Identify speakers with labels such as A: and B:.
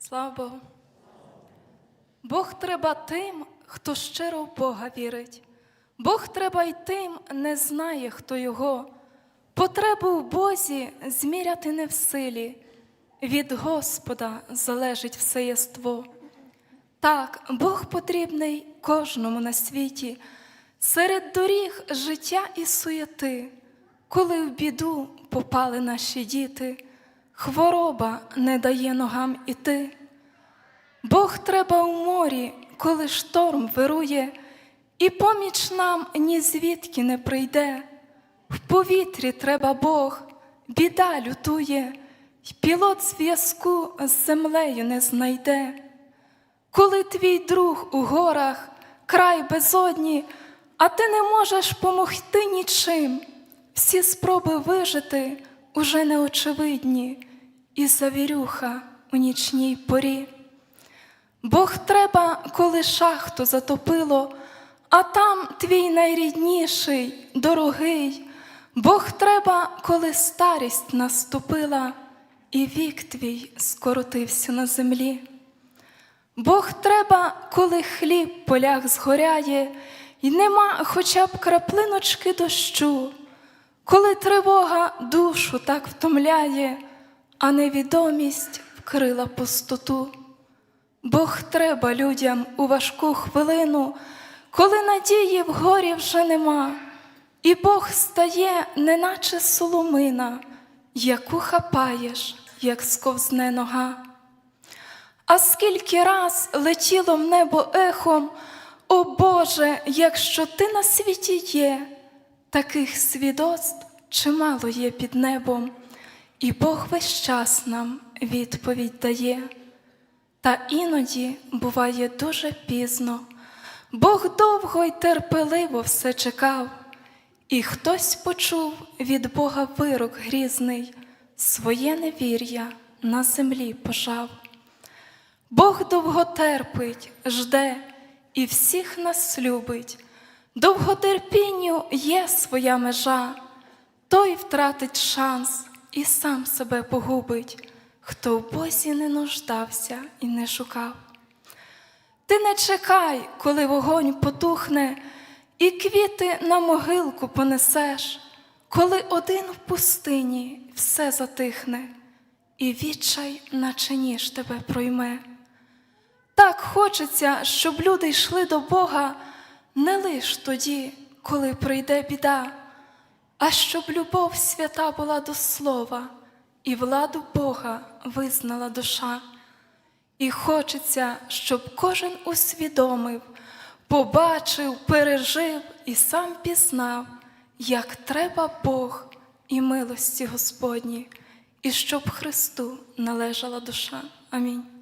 A: Слава Богу. Бог треба тим, хто щиро в Бога вірить. Бог треба й тим, не знає, хто його. Потребу в Бозі зміряти не в силі. Від Господа залежить все єство. Так, Бог потрібний кожному на світі, серед доріг життя і суєти, коли в біду попали наші діти, хвороба не дає ногам іти. Бог треба у морі, коли шторм вирує, і поміч нам ні звідки не прийде. В повітрі треба Бог, біда лютує, й пілот зв'язку з землею не знайде. Коли твій друг у горах, край безодні, а ти не можеш помогти нічим, всі спроби вижити уже неочевидні, і завірюха у нічній порі. Бог треба, коли шахту затопило, а там твій найрідніший, дорогий. Бог треба, коли старість наступила, і вік твій скоротився на землі. Бог треба, коли хліб в полях згоряє, і нема хоча б краплиночки дощу, коли тривога душу так втомляє, а невідомість вкрила пустоту. Бог треба людям у важку хвилину, коли надії в горі вже нема, і Бог стає, неначе соломина, яку хапаєш, як сковзне нога. А скільки раз летіло в небо ехом, о Боже, якщо ти на світі є, таких свідоцтв чимало є під небом, і Бог весь час нам відповідь дає. Та іноді буває дуже пізно, Бог довго й терпеливо все чекав, і хтось почув від Бога вирок грізний, своє невір'я на землі пожав. Бог довго терпить, жде і всіх нас любить. Довготерпінню є своя межа, той втратить шанс і сам себе погубить, хто в Бозі не нуждався і не шукав. Ти не чекай, коли вогонь потухне, і квіти на могилку понесеш, коли один в пустині все затихне, і відчай, наче ніж тебе пройме. Так хочеться, щоб люди йшли до Бога не лиш тоді, коли прийде біда, а щоб любов свята була до слова, і владу Бога визнала душа. І хочеться, щоб кожен усвідомив, побачив, пережив і сам пізнав, як треба Бог і милості Господні, і щоб Христу належала душа. Амінь.